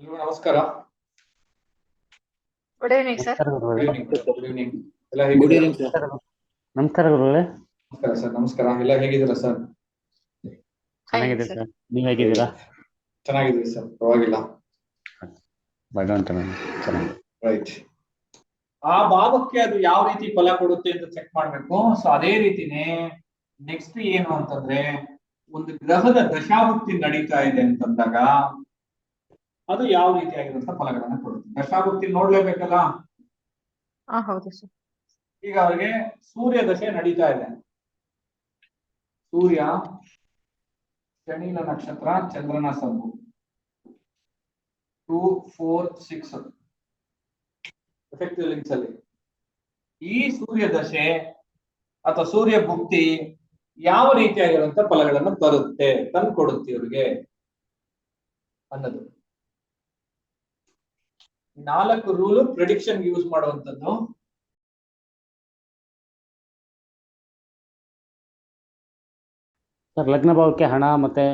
ಎಲ್ಲರಿಗೂ ನಮಸ್ಕಾರ. Good evening sir good evening ಎಲ್ಲ ಹೇಗಿದ್ದೀರಾ? ನಮಸ್ಕಾರ ಗುರುಗಳೇ. ನಮಸ್ಕಾರ ಸರ್ ನಮಸ್ಕಾರ. ಎಲ್ಲ ಹೇಗಿದ್ದೀರಾ ಸರ್ ಚೆನ್ನಾಗಿದೆ ಸರ್. ನೀವ್ ಹೇಗಿದ್ದೀರಾ? ಚೆನ್ನಾಗಿದ್ದೀವಿ ಸರ್. ಪರವಾಗಿಲ್ಲ. ಭಗವಂತನ ಚೆನ್ನಾಗಿ ರೈಟ್. ಆ ಭಾವಕ್ಕೆ ಅದು ಯಾವ ರೀತಿ ಫಲ ಕೊಡುತ್ತೆ ಅಂತ ಚೆಕ್ ಮಾಡ್ಬೇಕು. ಸೊ ಅದೇ ರೀತಿನೇ ನೆಕ್ಸ್ಟ್ ಏನು ಅಂತಂದ್ರೆ ಒಂದು ಗ್ರಹದ ದಶಾಭುಕ್ತಿ ನಡೀತಾ ಇದೆ ಅಂತಂದಾಗ ಅದು ಯಾವ ರೀತಿಯಾಗಿರುವಂತ ಫಲಗಳನ್ನ ಕೊಡುತ್ತೆ. ದಶಾಭುಕ್ತಿ ನೋಡ್ಲೇಬೇಕಲ್ಲ? ಹಾ ಹೌದು ಸರ್. ಈಗ ಅವ್ರಿಗೆ ಸೂರ್ಯ ದಶೆ ನಡೀತಾ ಇದೆ. ಸೂರ್ಯ ಶನಿನ ನಕ್ಷತ್ರ, ಚಂದ್ರನ ಸಬ್ಬು. Two four six effective links ಅಲ್ಲಿ. ಈ ಸೂರ್ಯ ದಶೆ ಅಥವಾ ಸೂರ್ಯ ಭುಕ್ತಿ ಯಾವ ರೀತಿಯಾಗಿರುವಂತ ಫಲಗಳನ್ನು ತರುತ್ತೆ ತಂದು ಕೊಡುತ್ತೆ ಇವ್ರಿಗೆ ಅನ್ನೋದು. ನಾಲ್ಕು ರೂಲು ಪ್ರಿಡಿಕ್ಷನ್ ಯೂಸ್ ಮಾಡುವಂತದ್ದು ಸರ್, ಲಗ್ನ ಭಾವಕ್ಕೆ ಹಣ ಮತ್ತೆ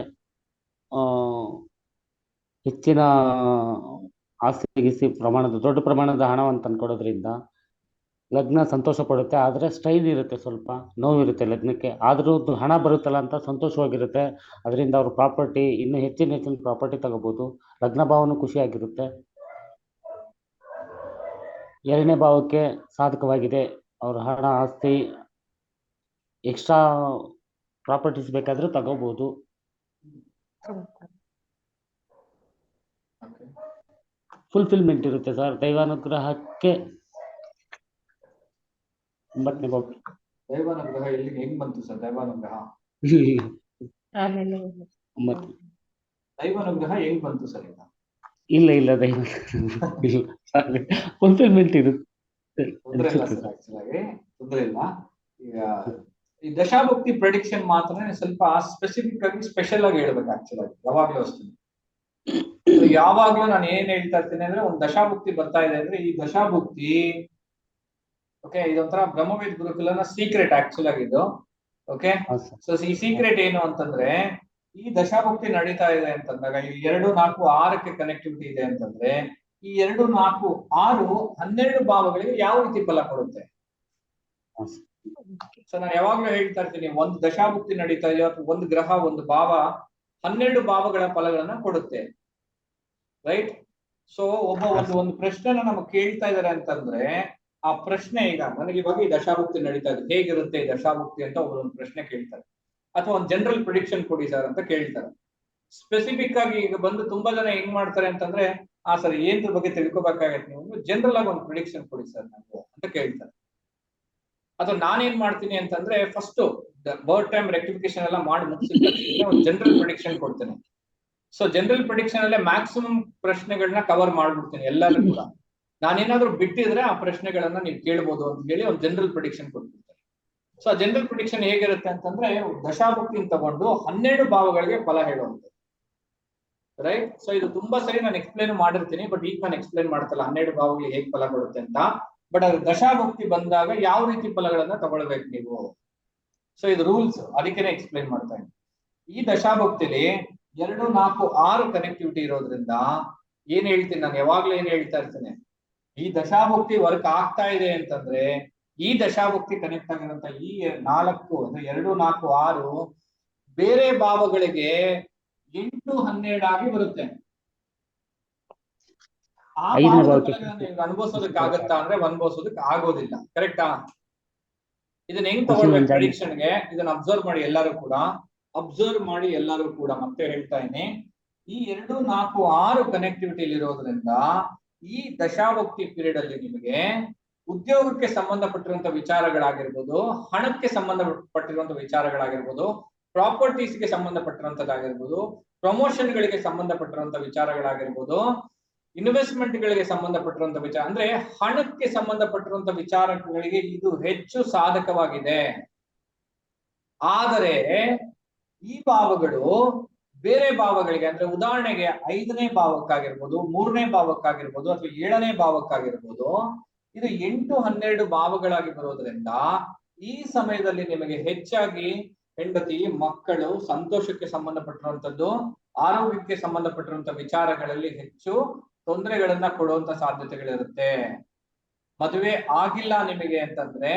ಹೆಚ್ಚಿನ ಆಸ್ತಿ ಗಿಸಿ ಪ್ರಮಾಣದ, ದೊಡ್ಡ ಪ್ರಮಾಣದ ಹಣವನ್ನು ತಂದ್ಕೊಡೋದ್ರಿಂದ ಲಗ್ನ ಸಂತೋಷ ಪಡುತ್ತೆ. ಆದರೆ ಸ್ಟೈಲ್ ಇರುತ್ತೆ ಸ್ವಲ್ಪ, ನೋವಿರುತ್ತೆ ಲಗ್ನಕ್ಕೆ. ಆದರೂ ಹಣ ಬರುತ್ತಲ್ಲ ಅಂತ ಸಂತೋಷವಾಗಿರುತ್ತೆ. ಅದರಿಂದ ಅವ್ರ ಪ್ರಾಪರ್ಟಿ, ಇನ್ನೂ ಹೆಚ್ಚಿನ ಹೆಚ್ಚಿನ ಪ್ರಾಪರ್ಟಿ ತಗೋಬೋದು. ಲಗ್ನ ಭಾವನು ಖುಷಿಯಾಗಿರುತ್ತೆ. ಎರಡನೇ ಭಾವಕ್ಕೆ ಸಾಧಕವಾಗಿದೆ. ಅವ್ರ ಹಣ, ಆಸ್ತಿ, ಎಕ್ಸ್ಟ್ರಾ ಪ್ರಾಪರ್ಟೀಸ್ ಬೇಕಾದ್ರೆ ತಗೋಬಹುದು ಫುಲ್ಫಿಲ್ಮೆಂಟ್ ಇರುತ್ತೆ ಸರ್ ದೈವಾನುಗ್ರಹಕ್ಕೆ ಒಂಬತ್ತನೇ ಭಾವ ದೈವಾನುಗ್ರಹ ಎಲ್ಲಿಗೆ ಹೆಂಗ್ ಬಂತು ಸರ್ ದೈವಾನುಗ್ರಹ? ಒಂಬತ್ತು ದೈವಾನುಗ್ರಹ ಹೆಂಗ್ ಬಂತು ಸರ್ ಈಗ? ಇಲ್ಲ ಇಲ್ಲ ದೈವ ಇಲ್ಲ. ಫುಲ್ಫಿಲ್ಮೆಂಟ್ ಇರುತ್ತೆ. ತೊಂದ್ರೆ ಇಲ್ಲ ತೊಂದ್ರೆ ಇಲ್ಲ. ಈಗ ಈ ದಶಾಭಕ್ತಿ ಪ್ರೆಡಿಕ್ಷನ್ ಮಾತ್ರ ಸ್ವಲ್ಪ ಸ್ಪೆಸಿಫಿಕ್ ಆಗಿ ಸ್ಪೆಷಲ್ ಆಗಿ ಹೇಳ್ಬೇಕು ಆಕ್ಚುಲ್ ಆಗಿ ಯಾವಾಗ್ಲೂ ಅಷ್ಟೇ. ಯಾವಾಗ್ಲೂ ನಾನು ಏನ್ ಹೇಳ್ತಾ ಇರ್ತೀನಿ ಅಂದ್ರೆ ಒಂದು ದಶಾಭುಕ್ತಿ ಬರ್ತಾ ಇದೆ ಅಂದ್ರೆ ಈ ದಶಾಭುಕ್ತಿ ಓಕೆ ಇದೊಂಥರ ಬ್ರಹ್ಮವೇದ್ ಗುರುಕುಲನ ಸೀಕ್ರೆಟ್ ಆಕ್ಚುಲ್ ಆಗಿದ್ದು ಓಕೆ ಸೊ ಈ ಸೀಕ್ರೆಟ್ ಏನು ಅಂತಂದ್ರೆ ಈ ದಶಾಭಕ್ತಿ ನಡೀತಾ ಇದೆ ಅಂತಂದಾಗ ಈ ಎರಡು ನಾಲ್ಕು ಆರಕ್ಕೆ ಕನೆಕ್ಟಿವಿಟಿ ಇದೆ ಅಂತಂದ್ರೆ ಈ ಎರಡು ನಾಲ್ಕು ಆರು ಹನ್ನೆರಡು ಭಾವಗಳಿಗೆ ಯಾವ ರೀತಿ ಫಲ ಕೊಡುತ್ತೆ. ಸೊ ನಾನು ಯಾವಾಗ್ಲೂ ಹೇಳ್ತಾ ಇರ್ತೀನಿ, ಒಂದು ದಶಾಭುಕ್ತಿ ನಡೀತಾ ಇದೆಯೋ ಅಥವಾ ಒಂದು ಗ್ರಹ, ಒಂದು ಭಾವ, ಹನ್ನೆರಡು ಭಾವಗಳ ಫಲಗಳನ್ನ ಕೊಡುತ್ತೆ. ರೈಟ್ ಸೊ ಒಬ್ಬ ಒಂದು ಒಂದು ಪ್ರಶ್ನೆನ ನಮಗೆ ಕೇಳ್ತಾ ಇದಾರೆ ಅಂತಂದ್ರೆ, ಆ ಪ್ರಶ್ನೆ ಈಗ ನನಗೆ ಇವಾಗ ಈ ದಶಾಭುಕ್ತಿ ನಡೀತಾ ಇದೆ. ಹೇಗಿರುತ್ತೆ ದಶಾಭುಕ್ತಿ ಅಂತ ಒಬ್ಬರು ಒಂದು ಪ್ರಶ್ನೆ ಕೇಳ್ತಾರೆ. ಅಥವಾ ಒಂದು ಜನರಲ್ ಪ್ರಿಡಿಕ್ಷನ್ ಕೊಡಿ ಸರ್ ಅಂತ ಕೇಳ್ತಾರೆ. ಸ್ಪೆಸಿಫಿಕ್ ಆಗಿ ಈಗ ಬಂದು ತುಂಬಾ ಜನ ಹೆಂಗ್ ಮಾಡ್ತಾರೆ ಅಂತಂದ್ರೆ, ಆ ಸರ್ ಏನ್ ಬಗ್ಗೆ ತಿಳ್ಕೊಬೇಕಾಗತ್ತೆ ನೀವು. ಜನರಲ್ ಆಗಿ ಒಂದು ಪ್ರಿಡಿಕ್ಷನ್ ಕೊಡಿ ಸರ್ ನಾವು ಅಂತ ಕೇಳ್ತಾರೆ. ಅಥವಾ ನಾನೇನ್ ಮಾಡ್ತೀನಿ ಅಂತಂದ್ರೆ ಫಸ್ಟ್ ಬರ್ಡ್ ಟೈಮ್ ರೆಕ್ಟಿಫಿಕೇಶನ್ ಎಲ್ಲ ಮಾಡಿ ಮುಗಿಸಿದ ಒಂದು ಜನರಲ್ ಪ್ರೊಡಿಕ್ಷನ್ ಕೊಡ್ತೇನೆ. ಸೊ ಜನರಲ್ ಪ್ರೊಡಿಕ್ಷನ್ ಅಲ್ಲೇ ಮ್ಯಾಕ್ಸಿಮಮ್ ಪ್ರಶ್ನೆಗಳನ್ನ ಕವರ್ ಮಾಡ್ಬಿಡ್ತೀನಿ ಎಲ್ಲರೂ ಕೂಡ. ನಾನೇನಾದ್ರೂ ಬಿಟ್ಟಿದ್ರೆ ಆ ಪ್ರಶ್ನೆಗಳನ್ನ ನೀವು ಕೇಳ್ಬೋದು ಅಂತ ಹೇಳಿ ಒಂದು ಜನರಲ್ ಪ್ರೊಡಿಕ್ಷನ್ ಕೊಟ್ಬಿಡ್ತಾರೆ ಸೊ ಆ ಜನರಲ್ ಪ್ರೊಡಿಕ್ಷನ್ ಹೇಗಿರುತ್ತೆ ಅಂತಂದ್ರೆ ದಶಾಭುಕ್ತಿನ ತಗೊಂಡು ಹನ್ನೆರಡು ಭಾವಗಳಿಗೆ ಫಲ ಹೇಳುವಂಥದ್ದು. ರೈಟ್ ಸೊ ಇದು ತುಂಬಾ ಸರಿ ನಾನು ಎಕ್ಸ್ಪ್ಲೈನ್ ಮಾಡಿರ್ತೀನಿ ಬಟ್ ಈಗ ನಾನು ಎಕ್ಸ್ಪ್ಲೇನ್ ಮಾಡ್ತಲ್ಲ ಹನ್ನೆರಡು ಭಾವಗಳಿಗೆ ಹೇಗೆ ಫಲ ಕೊಡುತ್ತೆ ಅಂತ. ಬಟ್ ಅದು ದಶಾಭುಕ್ತಿ ಬಂದಾಗ ಯಾವ ರೀತಿ ಫಲಗಳನ್ನ ತಗೊಳ್ಬೇಕು ನೀವು? ಸೊ ಇದು ರೂಲ್ಸ್ ಅದಕ್ಕೆ ಎಕ್ಸ್ಪ್ಲೈನ್ ಮಾಡ್ತಾ ಇದ್ದೀನಿ. ಈ ದಶಾಭುಕ್ತಿಲಿ ಎರಡು, ನಾಲ್ಕು, ಆರು ಕನೆಕ್ಟಿವಿಟಿ ಇರೋದ್ರಿಂದ ಏನ್ ಹೇಳ್ತೀನಿ ನಾನು? ಯಾವಾಗ್ಲೂ ಏನ್ ಹೇಳ್ತಾ ಇರ್ತೇನೆ? ಈ ದಶಾಭುಕ್ತಿ ವರ್ಕ್ ಆಗ್ತಾ ಇದೆ ಅಂತಂದ್ರೆ ಈ ದಶಾಭುಕ್ತಿ ಕನೆಕ್ಟ್ ಆಗಿರುವಂತ ಈ ನಾಲ್ಕು ಅಂದ್ರೆ ಎರಡು, ನಾಲ್ಕು, ಆರು ಬೇರೆ ಭಾವಗಳಿಗೆ ಎಂಟು, ಹನ್ನೆರಡಾಗಿ ಬರುತ್ತೆ. ಐದನೇ ಭಾವಕ್ಕೆ ಅನುಭವಿಸೋದಕ್ಕೆ ಆಗತ್ತಾ ಅಂದ್ರೆ ಅನುಭವಿಸೋದಕ್ಕೆ ಆಗೋದಿಲ್ಲ ಕರೆಕ್ಟಾ ಇದನ್ನ ಹೆಂಗ್ ತಗೊಳ್ಬೇಕು ಖುಷಿ prediction ಗೆ ಇದನ್ನ ಅಬ್ಸರ್ವ್ ಮಾಡಿ ಎಲ್ಲರೂ ಕೂಡ ಅಬ್ಸರ್ವ್ ಮಾಡಿ ಎಲ್ಲರೂ ಕೂಡ ಮತ್ತೆ ಹೇಳ್ತಾ ಇದ್ದೀನಿ. ಈ ಎರಡು ನಾಲ್ಕು ಆರು ಕನೆಕ್ಟಿವಿಟಿ ಇರೋದ್ರಿಂದ ಈ ದಶಾಭಕ್ತಿ ಪೀರಿಯಡ್ ಅಲ್ಲಿ ನಿಮಗೆ ಉದ್ಯೋಗಕ್ಕೆ ಸಂಬಂಧಪಟ್ಟಿರುವಂತ ವಿಚಾರಗಳಾಗಿರ್ಬೋದು ಹಣಕ್ಕೆ ಸಂಬಂಧಪಟ್ಟಿರುವಂತ ವಿಚಾರಗಳಾಗಿರ್ಬೋದು ಪ್ರಾಪರ್ಟೀಸ್ಗೆ ಸಂಬಂಧಪಟ್ಟಿರುವಂತದ್ದಾಗಿರ್ಬೋದು ಪ್ರಮೋಷನ್ಗಳಿಗೆ ಸಂಬಂಧಪಟ್ಟಿರುವಂತ ವಿಚಾರಗಳಾಗಿರ್ಬೋದು ಇನ್ವೆಸ್ಟ್ಮೆಂಟ್ ಗಳಿಗೆ ಸಂಬಂಧಪಟ್ಟಿರುವಂತ ವಿಚಾರ, ಅಂದ್ರೆ ಹಣಕ್ಕೆ ಸಂಬಂಧಪಟ್ಟಿರುವಂತ ವಿಚಾರಗಳಿಗೆ ಇದು ಹೆಚ್ಚು ಸಾಧಕವಾಗಿದೆ. ಆದರೆ ಈ ಭಾವಗಳು ಬೇರೆ ಭಾವಗಳಿಗೆ, ಅಂದ್ರೆ ಉದಾಹರಣೆಗೆ ಐದನೇ ಭಾವಕ್ಕಾಗಿರ್ಬೋದು, ಮೂರನೇ ಭಾವಕ್ಕಾಗಿರ್ಬೋದು, ಅಥವಾ ಏಳನೇ ಭಾವಕ್ಕಾಗಿರ್ಬೋದು, ಇದು ಎಂಟು ಹನ್ನೆರಡು ಭಾವಗಳಾಗಿ ಬರೋದ್ರಿಂದ ಈ ಸಮಯದಲ್ಲಿ ನಿಮಗೆ ಹೆಚ್ಚಾಗಿ ಹೆಂಡತಿ, ಮಕ್ಕಳು ಸಂತೋಷಕ್ಕೆ ಸಂಬಂಧಪಟ್ಟಿರುವಂತದ್ದು, ಆರೋಗ್ಯಕ್ಕೆ ಸಂಬಂಧಪಟ್ಟಿರುವಂತ ವಿಚಾರಗಳಲ್ಲಿ ಹೆಚ್ಚು ತೊಂದರೆಗಳನ್ನ ಕೊಡುವಂತ ಸಾಧ್ಯತೆಗಳಿರುತ್ತೆ. ಮದುವೆ ಆಗಿಲ್ಲ ನಿಮಗೆ ಅಂತಂದ್ರೆ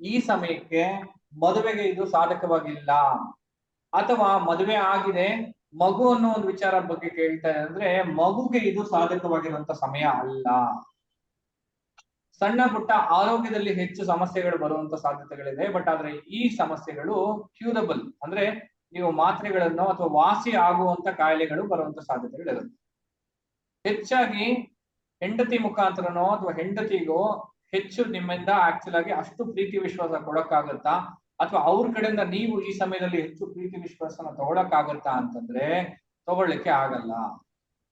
ಈ ಸಮಯಕ್ಕೆ ಮದುವೆಗೆ ಇದು ಸಾಧಕವಾಗಿಲ್ಲ. ಅಥವಾ ಮದುವೆ ಆಗಿದೆ, ಮಗು ಅನ್ನೋ ಒಂದು ವಿಚಾರ ಬಗ್ಗೆ ಕೇಳ್ತಾರೆ ಅಂದ್ರೆ ಮಗುಗೆ ಇದು ಸಾಧಕವಾಗಿರುವಂತ ಸಮಯ ಅಲ್ಲ. ಸಣ್ಣ ಪುಟ್ಟ ಆರೋಗ್ಯದಲ್ಲಿ ಹೆಚ್ಚು ಸಮಸ್ಯೆಗಳು ಬರುವಂತ ಸಾಧ್ಯತೆಗಳಿದೆ ಬಟ್ ಆದ್ರೆ ಈ ಸಮಸ್ಯೆಗಳು ಕ್ಯೂರಬಲ್ ಅಂದ್ರೆ ನೀವು ಮಾತ್ರೆಗಳನ್ನು ಅಥವಾ ವಾಸಿ ಆಗುವಂತ ಕಾಯಿಲೆಗಳು ಬರುವಂತ ಸಾಧ್ಯತೆಗಳಿರುತ್ತೆ. ಹೆಚ್ಚಾಗಿ ಹೆಂಡತಿ ಮುಖಾಂತರನೋ ಅಥವಾ ಹೆಂಡತಿಗೋ ಹೆಚ್ಚು ನಿಮ್ಮಿಂದ ಆಕ್ಚುಲ್ ಆಗಿ ಅಷ್ಟು ಪ್ರೀತಿ ವಿಶ್ವಾಸ ಕೊಡಕ್ಕಾಗತ್ತಾ? ಅಥವಾ ಅವ್ರ ಕಡೆಯಿಂದ ನೀವು ಈ ಸಮಯದಲ್ಲಿ ಹೆಚ್ಚು ಪ್ರೀತಿ ವಿಶ್ವಾಸನ ತಗೊಳಕ್ಕಾಗತ್ತಾ ಅಂತಂದ್ರೆ ತಗೊಳ್ಳಿಕ್ಕೆ ಆಗಲ್ಲ.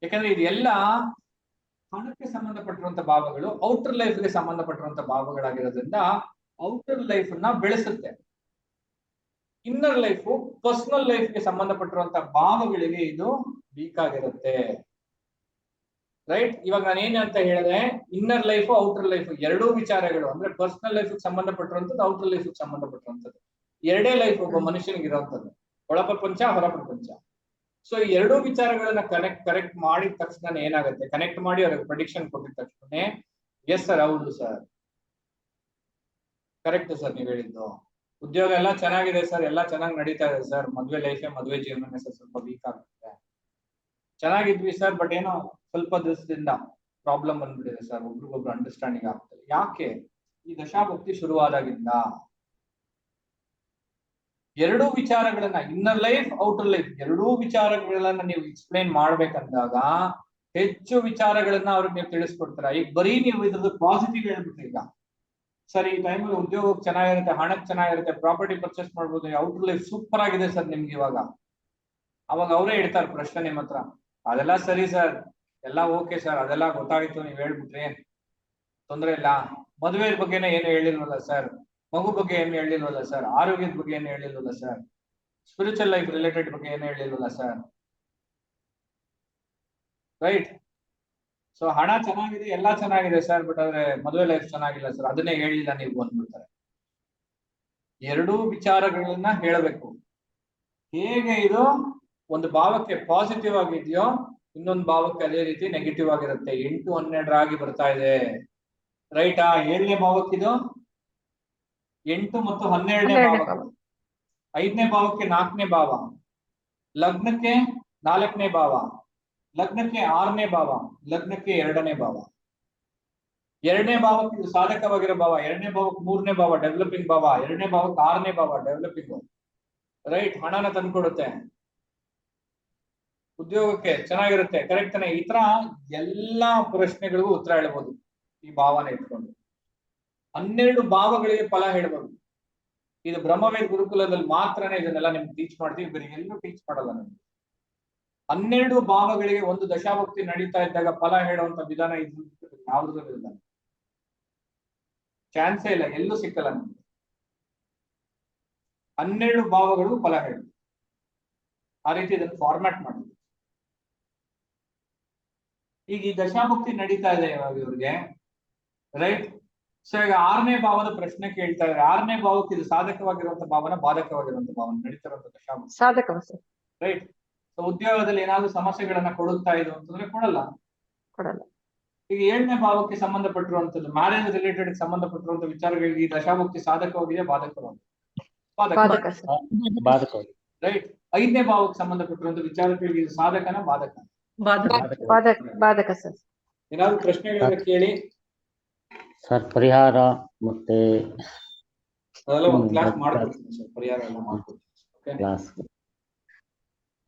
ಯಾಕಂದ್ರೆ ಇದೆಲ್ಲ ಹಣಕ್ಕೆ ಸಂಬಂಧಪಟ್ಟಿರುವಂತ ಭಾವಗಳು ಔಟರ್ ಲೈಫ್ಗೆ ಸಂಬಂಧಪಟ್ಟಿರುವಂತ ಭಾವಗಳಾಗಿರೋದ್ರಿಂದ ಔಟರ್ ಲೈಫ್ನ ಬೆಳೆಸುತ್ತೆ. ಇನ್ನರ್ ಲೈಫ್ ಪರ್ಸನಲ್ ಲೈಫ್ಗೆ ಸಂಬಂಧಪಟ್ಟಿರುವಂತ ಭಾವಗಳಿಗೆ ಇದು ವೀಕ್ ರೈಟ್ ಇವಾಗ ನಾನು ಏನು ಅಂತ ಹೇಳಿದ್ರೆ ಇನ್ನರ್ ಲೈಫ್ ಔಟರ್ ಲೈಫ್ ಎರಡೂ ವಿಚಾರಗಳು ಅಂದ್ರೆ ಪರ್ಸನಲ್ ಲೈಫ್ ಸಂಬಂಧಪಟ್ಟಿರುವಂತದ್ದು ಔಟರ್ ಲೈಫ್ ಸಂಬಂಧಪಟ್ಟಿರುವಂತದ್ದು ಎರಡೇ ಲೈಫ್ ಒಬ್ಬ ಮನುಷ್ಯನಿಗೆ ಇರುವಂತದ್ದು ಒಳ ಪ್ರಪಂಚ, ಹೊರ ಪ್ರಪಂಚ. ಸೊ ಈ ಎರಡೂ ವಿಚಾರಗಳನ್ನ ಕನೆಕ್ಟ್ ಕರೆಕ್ಟ್ ಮಾಡಿದ ತಕ್ಷಣ ಏನಾಗುತ್ತೆ? ಕನೆಕ್ಟ್ ಮಾಡಿ ಅವ್ರಿಗೆ ಪ್ರೊಡಿಕ್ಷನ್ ಕೊಟ್ಟಿದ ತಕ್ಷಣ ಎಸ್ ಸರ್ ಹೌದು ಸರ್ ಕರೆಕ್ಟ್ ಸರ್ ನೀವ್ ಹೇಳಿದ್ದು. ಉದ್ಯೋಗ ಎಲ್ಲ ಚೆನ್ನಾಗಿದೆ ಸರ್ ಎಲ್ಲ ಚೆನ್ನಾಗಿ ನಡೀತಾ ಇದೆ ಸರ್ ಮದ್ವೆ ಲೈಫೇ ಮದ್ವೆ ಜೀವನನೇ ಸರ್ ಸ್ವಲ್ಪ ವೀಕ್ ಆಗುತ್ತೆ. ಚೆನ್ನಾಗಿದ್ವಿ ಸರ್ ಬಟ್ ಏನೋ ಸ್ವಲ್ಪ ದಿವಸದಿಂದ ಪ್ರಾಬ್ಲಮ್ ಬಂದ್ಬಿಟ್ಟಿದೆ ಸರ್ ಒಬ್ರಿಗೊಬ್ರು ಅಂಡರ್ಸ್ಟ್ಯಾಂಡಿಂಗ್ ಆಗ್ತದೆ. ಯಾಕೆ? ಈ ದಶಾಭಕ್ತಿ ಶುರುವಾದಾಗಿಂದ ಎರಡೂ ವಿಚಾರಗಳನ್ನ ಇನ್ನರ್ ಲೈಫ್ ಔಟರ್ ಲೈಫ್ ಎರಡೂ ವಿಚಾರಗಳನ್ನ ನೀವು ಎಕ್ಸ್ಪ್ಲೈನ್ ಮಾಡ್ಬೇಕಂದಾಗ ಹೆಚ್ಚು ವಿಚಾರಗಳನ್ನ ಅವ್ರಿಗೆ ನೀವು ತಿಳಿಸ್ಕೊಡ್ತೀರಾ? ಈಗ ಬರೀ ನೀವು ಇದ್ರದ್ದು ಪಾಸಿಟಿವ್ ಹೇಳ್ಬಿಟ್ರಿ ಈಗ. ಸರ್ ಈ ಟೈಮಲ್ಲಿ ಉದ್ಯೋಗಕ್ಕೆ ಚೆನ್ನಾಗಿರುತ್ತೆ ಹಣಕ್ಕೆ ಚೆನ್ನಾಗಿರುತ್ತೆ ಪ್ರಾಪರ್ಟಿ ಪರ್ಚೇಸ್ ಮಾಡ್ಬೋದು ಔಟರ್ ಲೈಫ್ ಸೂಪರ್ ಆಗಿದೆ ಸರ್ ನಿಮ್ಗೆ ಇವಾಗ. ಅವಾಗ ಅವರೇ ಇಡ್ತಾರೆ ಪ್ರಶ್ನೆ ನಿಮ್ಮ ಹತ್ರ ಅದೆಲ್ಲ ಸರಿ ಸರ್ ಎಲ್ಲ ಓಕೆ ಸರ್ ಅದೆಲ್ಲ ಗೊತ್ತಾಗಿತ್ತು, ನೀವ್ ಹೇಳ್ಬಿಟ್ರಿ. ತೊಂದ್ರೆ ಇಲ್ಲ. ಮದುವೆ ಬಗ್ಗೆನೇ ಏನು ಹೇಳಿಲ್ವಲ್ಲ ಸರ್ ಮಗು ಬಗ್ಗೆ ಏನು ಹೇಳಿಲ್ವಲ್ಲ ಸರ್ ಆರೋಗ್ಯದ ಬಗ್ಗೆ ಏನು ಹೇಳಿಲ್ವಲ್ಲ ಸರ್ ಸ್ಪಿರಿಚುವಲ್ ಲೈಫ್ ರಿಲೇಟೆಡ್ ಬಗ್ಗೆ ಏನು ಹೇಳಿಲ್ವಲ್ಲ ಸರ್ ರೈಟ್ ಸೊ ಹಣ ಚೆನ್ನಾಗಿದೆ, ಎಲ್ಲ ಚೆನ್ನಾಗಿದೆ ಸರ್ ಬಟ್ ಆದ್ರೆ ಮದುವೆ ಲೈಫ್ ಚೆನ್ನಾಗಿಲ್ಲ ಸರ್ ಅದನ್ನೇ ಹೇಳಿಲ್ಲ ನೀವು ಅಂದ್ಬಿಡ್ತಾರೆ. ಎರಡೂ ವಿಚಾರಗಳನ್ನ ಹೇಳಬೇಕು. ಹೇಗೆ ಇದು ಒಂದು ಭಾವಕ್ಕೆ ಪಾಸಿಟಿವ್ ಆಗಿದೆಯೋ ಇನ್ನೊಂದು ಭಾವಕ್ಕೆ ಅದೇ ರೀತಿ ನೆಗೆಟಿವ್ ಆಗಿರುತ್ತೆ. ಎಂಟು ಹನ್ನೆರಡರಾಗಿ ಬರ್ತಾ ಇದೆ. ರೈಟಾ ಏಳನೇ ಭಾವಕ್ಕಿದು ಎಂಟು ಮತ್ತು ಹನ್ನೆರಡನೇ ಭಾವ. ಐದನೇ ಭಾವಕ್ಕೆ ನಾಲ್ಕನೇ ಭಾವ. ಲಗ್ನಕ್ಕೆ ನಾಲ್ಕನೇ ಭಾವ. ಲಗ್ನಕ್ಕೆ ಆರನೇ ಭಾವ. ಲಗ್ನಕ್ಕೆ ಎರಡನೇ ಭಾವ. ಎರಡನೇ ಭಾವಕ್ಕೆ ಇದು ಸಾಧಕವಾಗಿರೋ ಭಾವ. ಎರಡನೇ ಭಾವಕ್ಕೆ ಮೂರನೇ ಭಾವ ಡೆವಲಪಿಂಗ್ ಭಾವ. ಎರಡನೇ ಭಾವಕ್ಕೆ ಆರನೇ ಭಾವ ಡೆವಲಪಿಂಗ್ ರೈಟ್ ಹಣನ ತಂದ್ಕೊಡುತ್ತೆ. ಉದ್ಯೋಗಕ್ಕೆ ಚೆನ್ನಾಗಿರುತ್ತೆ ಕರೆಕ್ಟ್ ತಾನೆ? ಈ ತರ ಎಲ್ಲಾ ಪ್ರಶ್ನೆಗಳಿಗೂ ಉತ್ತರ ಹೇಳ್ಬೋದು. ಈ ಭಾವನೆ ಇಟ್ಕೊಂಡು. ಹನ್ನೆರಡು ಭಾವಗಳಿಗೆ ಫಲ ಹೇಳ್ಬೋದು. ಇದು ಬ್ರಹ್ಮವೇದ ಗುರುಕುಲದಲ್ಲಿ ಮಾತ್ರನೇ ಇದನ್ನೆಲ್ಲ ನಿಮ್ಗೆ ಟೀಚ್ ಮಾಡ್ತೀವಿ, ಬೇರೆ ಎಲ್ಲೂ ಟೀಚ್ ಮಾಡಲ್ಲ ನಮ್ಗೆ ಹನ್ನೆರಡು ಭಾವಗಳಿಗೆ ಒಂದು ದಶಾಭಕ್ತಿ ನಡೀತಾ ಇದ್ದಾಗ ಫಲ ಹೇಳುವಂತ ವಿಧಾನ ಇದು ಯಾವ್ದ್ರಲ್ಲಿ ಇಲ್ಲ ಚಾನ್ಸೇ ಇಲ್ಲ, ಎಲ್ಲೂ ಸಿಕ್ಕಲ್ಲ ನಮ್ಗೆ. ಹನ್ನೆರಡು ಭಾವಗಳು ಫಲ ಹೇಳಿ. ಆ ರೀತಿ ಇದನ್ನು ಫಾರ್ಮ್ಯಾಟ್ ಮಾಡಿ ಈಗ ಈ ದಶಾಭುಕ್ತಿ ನಡೀತಾ ಇದೆ ಇವಾಗ ಇವ್ರಿಗೆ ರೈಟ್ ಸೊ ಈಗ ಆರನೇ ಭಾವದ ಪ್ರಶ್ನೆ ಕೇಳ್ತಾ ಇದ್ದಾರೆ. ಆರನೇ ಭಾವಕ್ಕೆ ಇದು ಸಾಧಕವಾಗಿರುವಂತ ಭಾವನ ಬಾಧಕವಾಗಿರುವಂತ ಭಾವನ ನಡೀತಿರುವಂತ ದಶಾಭುಕ್ತಿ. ಸಾಧಕ ರೈಟ್ ಸೊ ಉದ್ಯೋಗದಲ್ಲಿ ಏನಾದ್ರೂ ಸಮಸ್ಯೆಗಳನ್ನ ಕೊಡುತ್ತಾ ಇದು ಅಂತಂದ್ರೆ ಕೊಡಲ್ಲ. ಕೊಡಲ್ಲ. ಈಗ ಏಳನೇ ಭಾವಕ್ಕೆ ಸಂಬಂಧಪಟ್ಟಿರುವಂತದ್ದು ಮ್ಯಾರೇಜ್ ರಿಲೇಟೆಡ್ ಸಂಬಂಧಪಟ್ಟಿರುವಂತ ವಿಚಾರಗಳಿಗೆ ಈ ದಶಾಭುಕ್ತಿ ಸಾಧಕವಾಗಿದೆ ಬಾಧಕವಾಗಿದೆ ರೈಟ್ ಐದನೇ ಭಾವಕ್ಕೆ ಸಂಬಂಧಪಟ್ಟಿರುವಂತ ವಿಚಾರಗಳಿಗೆ ಇದು ಸಾಧಕನ ಬಾಧಕ ಬಾಧಕ. ಸರ್. ಏನಾದ್ರು ಕೇಳಿ? ಸರ್ ಪರಿಹಾರ ಮತ್ತೆ ಅದೆಲ್ಲ ಒಂದು ಕ್ಲಾಸ್ ಗೊತ್ತಾಯ್ತು. ಮಾಡ್ಕೊಡ್ತೀನಿ ಸರ್ ಪರಿಹಾರ ಎಲ್ಲ ಮಾಡ್ಕೊಡ್ತೀನಿ okay class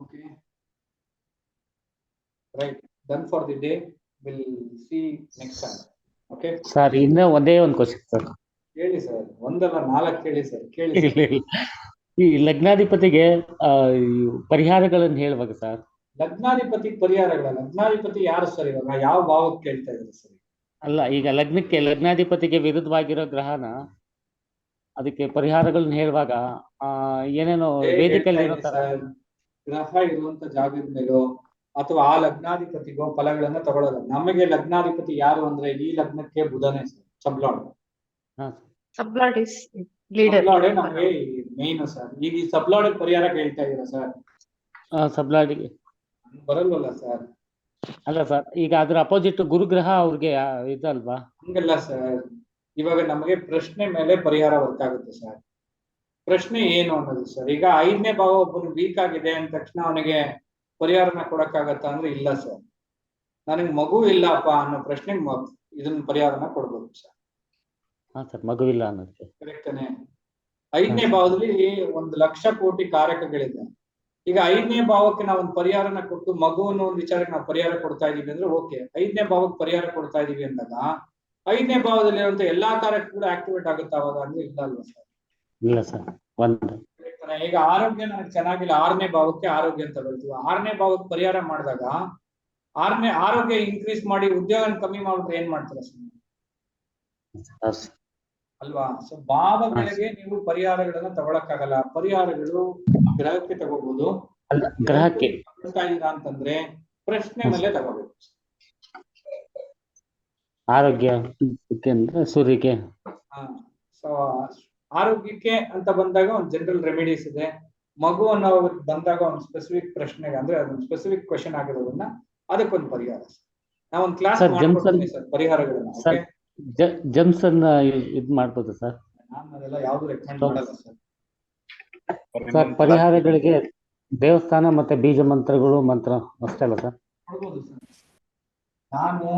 okay right done for the day will see next time okay sir ಇನ್ನೂ ಒಂದೇ ಒಂದು ಕ್ವಶನ್ ಸರ್. ಕೇಳಿ ಸರ್ ಒಂದಲ್ಲ ನಾಲ್ಕು ಕೇಳಿ ಸರ್ ಕೇಳಿ. ಈ ಲಗ್ನಾಧಿಪತಿಗೆ ಪರಿಹಾರಗಳನ್ನು ಹೇಳುವಾಗ ಸರ್ ಲಗ್ನಾಧಿಪತಿ ಪರಿಹಾರಗಳ ಲಗ್ನಾಧಿಪತಿ ಯಾರು ಸರ್ ಇವಾಗ? ಯಾವ ಭಾವಕ್ಕೆ ಕೇಳ್ತಾ ಇದ್ದಾರೆ ಸರ್ ಅಲ್ಲ ಈಗ ಲಗ್ನಕ್ಕೆ ಲಗ್ನಾಧಿಪತಿಗೆ ವಿರುದ್ಧವಾಗಿರೋ ಗ್ರಹನ ಅದಕ್ಕೆ ಪರಿಹಾರಗಳನ್ನ ಹೇಳುವಾಗ ಆ ಏನೇನೋ ವೇದಿಕೆಯಲ್ಲಿ ಇರೋ ತರ. ಗ್ರಹ ಇರುವಂತ ಜಾಗದ ಮೇಲೋ ಅಥವಾ ಆ ಲಗ್ನಾಧಿಪತಿಗೋ ಫಲಗಳನ್ನ ತಗೊಳ್ಳೋದು ನಮಗೆ ಲಗ್ನಾಧಿಪತಿ ಯಾರು ಅಂದ್ರೆ ಈ ಲಗ್ನಕ್ಕೆ ಬುಧನೇ ಸರ್ ಸಬ್ಲಾಡ್ ಹಾ. Sublord is leader. ಸಬ್ಲಾಡೆ ನಮಗೆ ಮೇನ್ ಸರ್. ಈಗ ಈ ಸಬ್ಲಾಡ್ ಪರಿಹಾರ ಕೇಳ್ತಾ ಇದೀರಾ ಸರ್? ಸಬ್ಲಾಡಿಗೆ ಬರಲ್ವಲ್ಲ ಸರ್ ಅಲ್ಲ ಸರ್ ಈಗ ಅದ್ರ ಅಪೋಸಿಟ್ ಗುರುಗ್ರಹ ಅವ್ರಿಗೆ ಇದಲ್ವಾ? ಹಂಗಲ್ಲ ಸರ್ ಇವಾಗ ನಮಗೆ ಪ್ರಶ್ನೆ ಮೇಲೆ ಪರಿಹಾರ ಗೊತ್ತಾಗುತ್ತೆ ಆಗುತ್ತೆ ಸರ್ ಪ್ರಶ್ನೆ ಏನು ಅನ್ನೋದು ಸರ್ ಈಗ ಐದನೇ ಭಾವ ಒಬ್ಬನು ವೀಕ್ ಆಗಿದೆ ಅಂದ ತಕ್ಷಣ ಅವನಿಗೆ ಪರಿಹಾರನ ಕೊಡಕ್ಕಾಗತ್ತಾ ಅಂದ್ರೆ ಇಲ್ಲ ಸರ್ ನನಗೆ ಮಗು ಇಲ್ಲಪ್ಪ ಅನ್ನೋ ಪ್ರಶ್ನೆಗೆ ಮ- ಇದನ್ನ ಪರಿಹಾರನ ಕೊಡ್ಬೋದು ಸರ್ ಹಾ ಸರ್ ಮಗುವಿಲ್ಲ ಅನ್ನೋದು ಕರೆಕ್ಟನೆ ಐದನೇ ಭಾವದಲ್ಲಿ ಒಂದು ಲಕ್ಷ ಕೋಟಿ ಕಾರಕಗಳಿದೆ. ಈಗ ಐದನೇ ಭಾವಕ್ಕೆ ನಾವು ಒಂದು ಪರಿಹಾರನ ಕೊಟ್ಟು ಮಗು ಅನ್ನೋ ಒಂದು ವಿಚಾರಕ್ಕೆ ನಾವು ಪರಿಹಾರ ಕೊಡ್ತಾ ಇದೀವಿ ಅಂದ್ರೆ ಓಕೆ. ಐದನೇ ಭಾವಕ್ಕೆ ಪರಿಹಾರ ಕೊಡ್ತಾ ಇದೀವಿ ಅಂದಾಗ ಐದನೇ ಭಾವದಲ್ಲಿ ಇರುವಂತ ಎಲ್ಲಾ ಕೂಡ ಆಕ್ಟಿವೇಟ್ ಆಗುತ್ತಾ ಅವಾಗ ಅಂದ್ರೆ ಇಲ್ಲ ಅಲ್ವಾ ಸರ್? ಇಲ್ಲ ಸರ್. ಒಂದು. ಈಗ ಆರೋಗ್ಯ ನನಗೆ ಚೆನ್ನಾಗಿಲ್ಲ ಆರನೇ ಭಾವಕ್ಕೆ ಆರೋಗ್ಯ ಅಂತ ಬರ್ತೀವಿ ಆರನೇ ಭಾವಕ್ಕೆ ಪರಿಹಾರ ಮಾಡಿದಾಗ ಆರನೇ ಆರೋಗ್ಯ ಇನ್ಕ್ರೀಸ್ ಮಾಡಿ ಉದ್ಯೋಗ ಕಮ್ಮಿ ಮಾಡಿದ್ರೆ ಏನ್ ಮಾಡ್ತೀರಾ ಸರ್. ಅಲ್ವಾ? ಸೊ ಭಾವಗಳಿಗೆ ನೀವು ಪರಿಹಾರಗಳನ್ನ ತಗೊಳಕ್ಕಾಗಲ್ಲ. ಪರಿಹಾರಗಳು ಗ್ರಹಕ್ಕೆ ತಗೋಬಹುದು ಅಲ್ಲ ಗ್ರಹಕ್ಕೆ. ಅಂತಂದ್ರೆ ಪ್ರಶ್ನೆ ಮೇಲೆ ತಗೋಬೇಕು. ಆರೋಗ್ಯ ಸೂರ್ಯಕ್ಕೆ. ಸೊ ಆರೋಗ್ಯಕ್ಕೆ ಅಂತ ಬಂದಾಗ ಒಂದು ಜನರಲ್ ರೆಮಿಡೀಸ್ ಇದೆ. ಮಗು ಅನ್ನೋ ಬಂದಾಗ ಒಂದು ಸ್ಪೆಸಿಫಿಕ್ ಪ್ರಶ್ನೆಗೆ ಅಂದ್ರೆ ಅದೊಂದು ಸ್ಪೆಸಿಫಿಕ್ ಕ್ವಶನ್ ಆಗಿರೋದನ್ನ ಅದಕ್ಕೊಂದು ಪರಿಹಾರ. ನಾವೊಂದು ಕ್ಲಾಸ್ ಮಾಡ್ಕೊಡ್ತೀನಿ ಸರ್ ಪರಿಹಾರಗಳನ್ನ Sir, okay? ಜ- ಜಮ್ಸ್ ಅನ್ನ ಇ- ಇದ್ ಮಾಡ್ಬೋದು ಸರ್. ಸರ್. ಸರ್ ಪರಿಹಾರಗಳಿಗೆ ದೇವಸ್ಥಾನ ಮತ್ತೆ ಬೀಜ ಮಂತ್ರಗಳು ಮಂತ್ರ ಅಷ್ಟೇ ಅಲ್ಲ ಸರ್? ನಾನು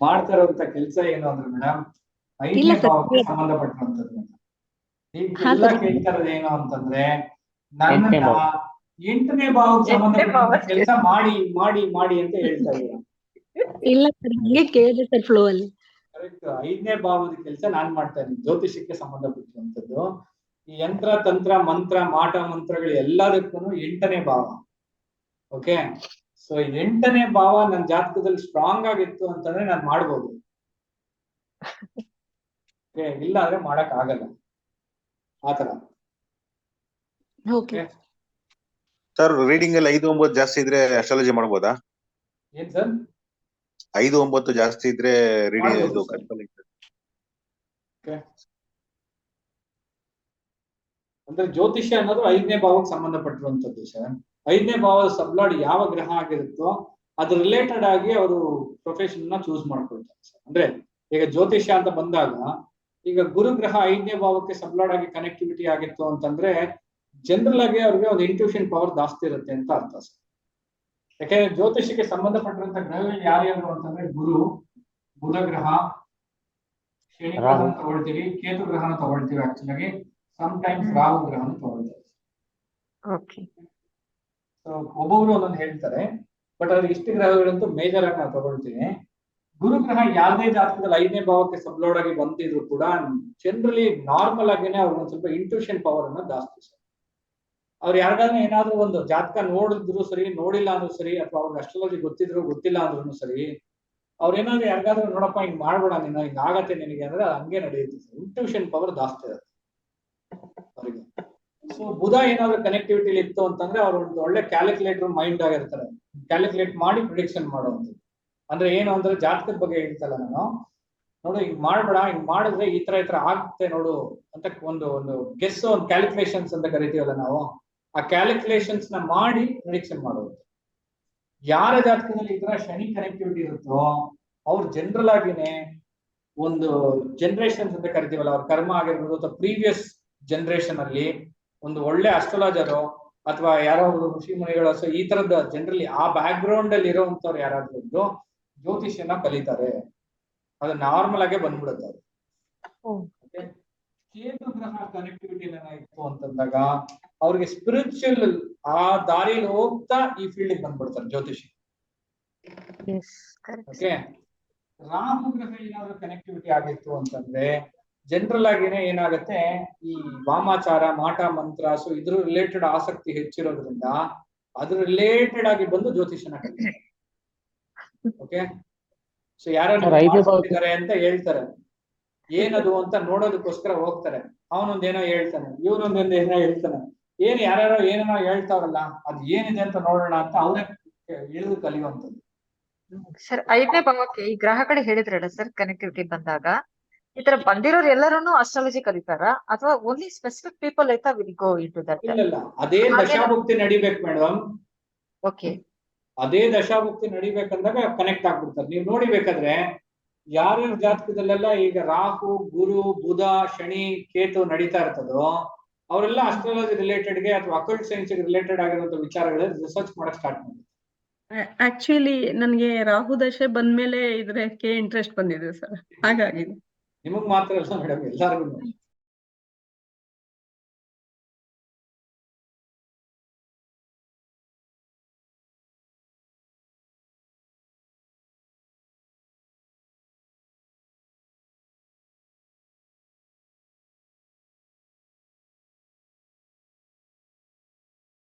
ಮಾಡ್ತಾ ಇರೋಂತ ಕೆಲಸ ಏನು ಅಂದ್ರೆ ಮೇಡಮ್ ಐದನೇ. ಭಾವಕ್ಕೆ ಸಂಬಂಧಪಟ್ಟಿರುವಂತದ್ದು ಈಗ. ಕೇಳ್ತಾ ಇರೋದು ಏನು ಅಂತಂದ್ರೆ ಎಂಟನೇ ನನ್ನ ಎಂಟನೇ ಭಾವಕ್ಕೆ ಸಂಬಂಧಪಟ್ಟ ಕೆಲಸ ಮಾಡಿ ಮಾಡಿ ಮಾಡಿ ಅಂತ ಹೇಳ್ತಾ ಇದ್ದೀರಾ ಇಲ್ಲ ಸರ್ ಹಂಗೆ ಕೇಳಿದೆ ಸರ್ ಫ್ಲೋ ಅಲ್ಲಿ. ಕರೆಕ್ಟ್ ಐದನೇ ಭಾವದ ಕೆಲಸ ನಾನ್ ಮಾಡ್ತಾ ಇದ್ದೀನಿ. ಜ್ಯೋತಿಷಕ್ಕೆ ಸಂಬಂಧಪಟ್ಟಿರುವಂತದ್ದು ಈ ಯಂತ್ರ ತಂತ್ರ ಮಂತ್ರ ಮಾಟ ಮಂತ್ರಗಳು ಎಲ್ಲದಕ್ಕೂ ಎಂಟನೇ ಭಾವ. ಓಕೆ ಸೊ ಎಂಟನೇ ಭಾವ ನನ್ನ ಜಾತಕದಲ್ಲಿ ಸ್ಟ್ರಾಂಗ್ ಆಗಿತ್ತು ಅಂತಂದ್ರೆ ನಾನು ಮಾಡ್ಬೋದು. ಓಕೆ ಇಲ್ಲ ಅಂದ್ರೆ ಮಾಡಕ್ ಆಗಲ್ಲ. ಆತರ ಓಕೆ ಸರ್ ರೀಡಿಂಗ್ ಅಲ್ಲಿ ಐದು ಒಂಬತ್ತು ಜಾಸ್ತಿ ಇದ್ರೆ ಅಸ್ಟ್ರಾಲಜಿ ಮಾಡ್ಬೋದಾ? ಏನ್ ಸರ್? ಐದು ಒಂಬತ್ತು ಜಾಸ್ತಿ ಇದ್ರೆ ರೆಡಿ ಇದು ಕನ್ಫರ್ಮ್ ಅಂದ್ರೆ ಜ್ಯೋತಿಷ್ಯ ಅನ್ನೋದು ಐದನೇ ಭಾವಕ್ಕೆ ಸಂಬಂಧಪಟ್ಟಿರುವಂತದ್ದು ಸರ್. ಐದನೇ ಭಾವದ ಸಬ್ಲಾಡ್ ಯಾವ ಗ್ರಹ ಆಗಿರುತ್ತೋ ಅದ್ರ ರಿಲೇಟೆಡ್ ಆಗಿ ಅವರು ಪ್ರೊಫೆಷನ್ನ ಚೂಸ್ ಮಾಡ್ಕೊಳ್ತಾರೆ ಸರ್. ಅಂದ್ರೆ ಈಗ ಜ್ಯೋತಿಷ್ಯ ಅಂತ ಬಂದಾಗ ಈಗ ಗುರು ಗ್ರಹ ಐದನೇ ಭಾವಕ್ಕೆ ಸಬ್ಲಾಡ್ ಆಗಿ ಕನೆಕ್ಟಿವಿಟಿ ಆಗಿತ್ತು ಅಂತಂದ್ರೆ ಜನರಲ್ ಆಗಿ ಅವ್ರಿಗೆ ಒಂದು ಇಂಟ್ಯೂಷನ್ ಪವರ್ ಜಾಸ್ತಿ ಇರುತ್ತೆ ಅಂತ ಅರ್ಥ ಸರ್. ಯಾಕೆಂದ್ರೆ ಜ್ಯೋತಿಷಕ್ಕೆ ಸಂಬಂಧಪಟ್ಟಂತ ಗ್ರಹಗಳು ಯಾರ್ಯಾರು ಅಂತಂದ್ರೆ ಗುರು ಬುಧ ಗ್ರಹ ಶನಿ ಗ್ರಹನ ರಾಹು. ತಗೊಳ್ತೀವಿ ಕೇತು ಗ್ರಹನ ತಗೊಳ್ತೀವಿ ಆಕ್ಚುಲಿ ಸಮ್ ಟೈಮ್ಸ್ ರಾಹು ಗ್ರಹನ ತಗೊಳ್ತೀವಿ. ಓಕೆ ಸೊ ಒಬ್ಬೊಬ್ರು ಒಂದೊಂದು ಹೇಳ್ತಾರೆ ಬಟ್ ಅದ್ರ ಇಷ್ಟು ಗ್ರಹಗಳಂತೂ ಮೇಜರ್ ಆಗಿ ನಾವು ತಗೊಳ್ತೀವಿ ಗುರುಗ್ರಹ ಯಾವುದೇ ಜಾತಕದಲ್ಲಿ ಐದನೇ ಭಾವಕ್ಕೆ ಸಬ್ಲೋಡ್ ಆಗಿ ಬಂದಿದ್ರು ಕೂಡ ಜನರಲಿ ನಾರ್ಮಲ್ ಆಗಿನೇ ಅವ್ರಿಗೆ ಒಂದ್ ಸ್ವಲ್ಪ ಇಂಟ್ಯೂಷನ್ ಪವರ್ ಅನ್ನ ಜಾಸ್ತಿ ಸರ್. ಅವ್ರು ಯಾರಿಗಾದ್ರೂ ಏನಾದ್ರೂ ಒಂದು ಜಾತಕ ನೋಡಿದ್ರು ಸರಿ, ನೋಡಿಲ್ಲ ಅಂದ್ರೂ ಸರಿ, ಅಥವಾ ಅವ್ರಿಗೆ ಅಸ್ಟ್ರಾಲಜಿ ಗೊತ್ತಿದ್ರು ಗೊತ್ತಿಲ್ಲ ಅಂದ್ರೂ ಸರಿ ಅವ್ರೇನಾದ್ರೂ ಯಾರಿಗಾದ್ರೂ ನೋಡಪ್ಪ, ಹಿಂಗ್ ಮಾಡ್ಬೇಡ ನೀನು, ಹಿಂಗ್ ಆಗತ್ತೆ ನಿನಗೆ ಅಂದ್ರೆ ಅದು ಹಂಗೆ ನಡೆಯುತ್ತೆ ಇಂಟ್ಯೂಷನ್ ಪವರ್ ಜಾಸ್ತಿ ಇರುತ್ತೆ ಅವರಿಗೆ. ಸೊ ಬುಧ ಏನಾದ್ರು ಕನೆಕ್ಟಿವಿಟಿ ಇತ್ತು ಅಂತಂದ್ರೆ ಅವ್ರು ಒಂದು ಒಳ್ಳೆ ಕ್ಯಾಲ್ಕುಲೇಟರ್ ಮೈಂಡ್ ಆಗಿರ್ತಾರೆ. ಕ್ಯಾಲ್ಕುಲೇಟ್ ಮಾಡಿ ಪ್ರಿಡಿಕ್ಷನ್ ಮಾಡುವಂಥದ್ದು. ಅಂದ್ರೆ ಏನು ಅಂದ್ರೆ ಜಾತಕದ ಬಗ್ಗೆ ಹೇಳ್ತಲ್ಲ ನಾನು. ನೋಡು, ಹಿಂಗ್ ಮಾಡ್ಬೇಡ, ಹಿಂಗ್ ಮಾಡಿದ್ರೆ ಈ ತರ ಈ ತರ ಆಗುತ್ತೆ ನೋಡು ಅಂತ ಒಂದು ಒಂದು ಗೆಸ್ ಒಂದು ಕ್ಯಾಲ್ಕುಲೇಷನ್ಸ್ ಅಂತ ಕರಿತೀವಲ್ಲ ನಾವು. ಆ ಕ್ಯಾಲ್ಕುಲೇಷನ್ಸ್ನ ಮಾಡಿ ಪ್ರಿಡಿಕ್ಷನ್ ಮಾಡೋದು ಯಾರ ಜಾತಕದಲ್ಲಿ ಈ ತರ ಶನಿ ಕನೆಕ್ಟಿವಿಟಿ ಇರುತ್ತೋ, ಅವ್ರು ಜನರಲ್ ಆಗಿನೇ ಒಂದು ಜನರೇಷನ್ಸ್ ಅಂತ ಕರಿತೀವಲ್ಲ, ಅವ್ರ ಕರ್ಮ ಆಗಿರ್ಬೋದು ಅಥವಾ ಪ್ರೀವಿಯಸ್ ಜನರೇಷನ್ ಅಲ್ಲಿ ಒಂದು ಒಳ್ಳೆ ಅಸ್ಟ್ರಾಲಜರು ಅಥವಾ ಯಾರೋ ಒಬ್ರು ಋಷಿ ಮುನಿಗಳು ಈ ತರದ ಜನರಲಿ ಆ ಬ್ಯಾಕ್ ಗ್ರೌಂಡ್ ಅಲ್ಲಿ ಇರೋವಂಥವ್ರು ಯಾರಾದ್ರೂ ಇದ್ದು ಜ್ಯೋತಿಷ್ಯನ ಕಲಿತಾರೆ. ಅದು ನಾರ್ಮಲ್ ಆಗೇ ಬಂದ್ಬಿಡುತ್ತೆ ಅದು? ಕೇತು ಗ್ರಹ ಕನೆಕ್ಟಿವಿಟಿ ಏನಾಯ್ತು ಅಂತಂದಾಗ ಅವ್ರಿಗೆ ಸ್ಪಿರಿಚುವಲ್ ಆ ದಾರಿಯಲ್ಲಿ ಹೋಗ್ತಾ ಈ ಫೀಲ್ಡ್ ಬಂದ್ಬಿಡ್ತಾರೆ ಜ್ಯೋತಿಷಿ. ಓಕೆ ರಾಹು ಗ್ರಹ ಏನಾದ್ರು ಕನೆಕ್ಟಿವಿಟಿ ಆಗಿತ್ತು ಅಂತಂದ್ರೆ ಜನರಲ್ ಆಗಿನೇ ಏನಾಗುತ್ತೆ ಈ ವಾಮಾಚಾರ ಮಾಟ ಮಂತ್ರ ಸೊ ಇದ್ರ ರಿಲೇಟೆಡ್ ಆಸಕ್ತಿ ಹೆಚ್ಚಿರೋದ್ರಿಂದ ಅದ್ರ ರಿಲೇಟೆಡ್ ಆಗಿ ಬಂದು ಜ್ಯೋತಿಷನ ಓಕೆ ಸೊ ಯಾರು ಅಂತ ಹೇಳ್ತಾರೆ. ಏನದು ಅಂತ ನೋಡೋದಕ್ಕೋಸ್ಕರ ಹೋಗ್ತಾರೆ. ಅವನೊಂದೇನೋ ಹೇಳ್ತಾನೆ ಇವನೊಂದೊಂದು ಏನೋ ಹೇಳ್ತಾನೆ. ಏನ್ ಯಾರ್ಯಾರೋ ಏನೇನೋ ಹೇಳ್ತಾವಲ್ಲ ಅದ್ ಏನಿದೆ ಅಂತ ನೋಡೋಣ ಅಂತ ಅವನೇ ಇಳಿದು ಕಲಿಯುವಂಥದ್ದು. ಸರ್ ಐದನೇ ಭಾವಕ್ಕೆ ಈ ಗ್ರಹಗಳು ಹೇಳಿದ್ರಲ್ಲ ಸರ್ ಕನೆಕ್ಟಿವಿಟಿ ಬಂದಾಗ ಈ ತರ ಬಂದಿರೋರು ಎಲ್ಲರೂ ಅಸ್ಟ್ರಾಲಜಿ ಕಲಿತಾರ? ಅಥವಾ ಓನ್ಲಿ ಸ್ಪೆಸಿಫಿಕ್ ಪೀಪಲ್ ಐತಾ will go into that ಇಲ್ಲ ಇಲ್ಲ ಅದೇ ದಶಾಭುಕ್ತಿ ನಡಿಬೇಕು ಮೇಡಮ್ ಓಕೆ ಅದೇ ದಶಾಭುಕ್ತಿ ನಡಿಬೇಕಂದಾಗ ಕನೆಕ್ಟ್ ಆಗ್ಬಿಡ್ತಾರೆ. ನೀವು ನೋಡಿಬೇಕಾದ್ರೆ ಯಾರ್ಯಾರ ಜಾತಕದಲ್ಲೆಲ್ಲ ಈಗ ರಾಹು ಗುರು ಬುಧ ಶನಿ ಕೇತು ನಡೀತಾ ಇರ್ತದೋ ಅವರೆಲ್ಲ ಅಸ್ಟ್ರಾಲಜಿ ರಿಲೇಟೆಡ್ಗೆ ಅಥವಾ ಅಕಲ್ಟ್ ಸೈನ್ಸ್ ರಿಲೇಟೆಡ್ ಆಗಿರುವಂತ ವಿಚಾರಗಳಲ್ಲಿ ರಿಸರ್ಚ್ ಮಾಡಕ್ ಸ್ಟಾರ್ಟ್ ಮಾಡಿ ಆಕ್ಚುಲಿ ನನಗೆ ರಾಹು ದಶೆ ಬಂದ್ಮೇಲೆ ಇದಕ್ಕೆ ಇಂಟ್ರೆಸ್ಟ್ ಬಂದಿದೆ ಸರ್. ಹಾಗಾಗಿ. ನಿಮಗ್ ಮಾತ್ರ ಅಲ್ಲ ಮೇಡಮ್ ಎಲ್ಲಾರ್ಗು